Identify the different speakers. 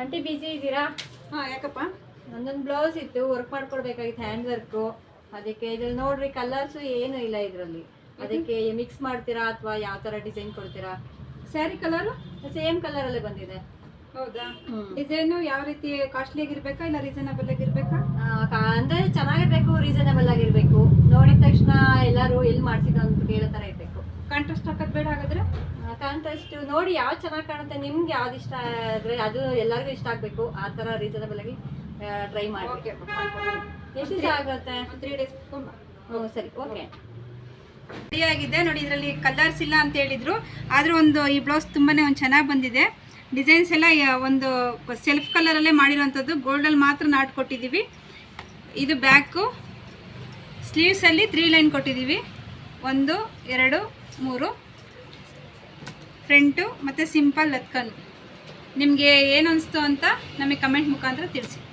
Speaker 1: Aunty busy ಇದ್ದೀರಾ?
Speaker 2: ಹಾಂ ಯಾಕಪ್ಪ?
Speaker 1: ನಂದೊಂದು ಬ್ಲೌಸ್ ಇತ್ತು ವರ್ಕ್ ಮಾಡ್ಕೊಡ್ಬೇಕಾಗಿತ್ತು ಹ್ಯಾಂಡ್ ವರ್ಕು ಅದಕ್ಕೆ ಇದ್ರಲ್ಲಿ ನೋಡ್ರಿ ಕಲರ್ಸ್ ಏನು ಇಲ್ಲ ಇದರಲ್ಲಿ. ಅದಕ್ಕೆ ಮಿಕ್ಸ್ ಮಾಡ್ತೀರಾ ಅಥವಾ ಯಾವ ಥರ ಡಿಸೈನ್ ಕೊಡ್ತೀರಾ?
Speaker 2: ಸ್ಯಾರಿ ಕಲರು
Speaker 1: ಸೇಮ್ ಕಲರಲ್ಲೇ ಬಂದಿದೆ.
Speaker 2: ಹೌದಾ. ಡಿಸೈನು ಯಾವ ರೀತಿ ಕಾಸ್ಟ್ಲಿ ಆಗಿರ್ಬೇಕಾ ಇಲ್ಲ ರೀಸನಬಲ್ ಆಗಿರ್ಬೇಕಾ?
Speaker 1: ಅಂದರೆ ಚೆನ್ನಾಗಿರ್ಬೇಕು ರೀಸನಬಲ್ ಆಗಿರ್ಬೇಕು. ನೋಡಿದ ತಕ್ಷಣ ಎಲ್ಲರೂ ಎಲ್ಲಿ ಮಾಡ್ಸಿದ್ದು ಅಂತ ಕೇಳೋ ಥರ ಇರಬೇಕು.
Speaker 2: ಕಾಂಟ್ರಾಸ್ಟ್ ಹಾಕೋದು ಬೇಡ ಹಾಗಾದ್ರೆ?
Speaker 1: ಕಾಂಟ್ರಾಸ್ಟ್ ನೋಡಿ ಯಾವ್ದು ಚೆನ್ನಾಗಿ ಕಾಣುತ್ತೆ ನಿಮ್ಗೆ ಯಾವ್ದು ಇಷ್ಟ ಆದ್ರೆ ಅದು ಎಲ್ಲರಿಗೂ ಇಷ್ಟ ಆಗಬೇಕು. ಆ ಥರ ರೀಸನಬಲ್ ಆಗಿ ಟ್ರೈ ಮಾಡಿ. ಎಷ್ಟು ದಿವಸ ಆಗುತ್ತೆ?
Speaker 2: ಒಂದು ತ್ರೀ ಡೇಸ್
Speaker 1: ಹ್ಞೂ ಸರಿ ಓಕೆ
Speaker 2: ಆಗಿದೆ. ನೋಡಿ ಇದರಲ್ಲಿ ಕಲರ್ಸ್ ಇಲ್ಲ ಅಂತ ಹೇಳಿದ್ರು. ಆದರೂ ಒಂದು ಈ ಬ್ಲೌಸ್ ತುಂಬಾನೇ ಒಂದು ಚೆನ್ನಾಗಿ ಬಂದಿದೆ. ಡಿಸೈನ್ಸ್ ಎಲ್ಲ ಒಂದು ಸೆಲ್ಫ್ ಕಲರಲ್ಲೇ ಮಾಡಿರೋವಂಥದ್ದು ಗೋಲ್ಡಲ್ಲಿ ಮಾತ್ರ ನಾಟ್ ಕೊಟ್ಟಿದ್ದೀವಿ. ಇದು ಬ್ಯಾಕು ಸ್ಲೀವ್ಸಲ್ಲಿ ತ್ರೀ ಲೈನ್ ಕೊಟ್ಟಿದ್ದೀವಿ. ಒಂದು, ಎರಡು, ಮೂರು. ಫ್ರಂಟು ಮತ್ತು ಸಿಂಪಲ್ ಲತ್ಕನ್ ನಿಮಗೆ ಏನು ಅನಿಸ್ತು ಅಂತ ನಮಗೆ ಕಮೆಂಟ್ ಮುಖಾಂತರ ತಿಳಿಸಿ.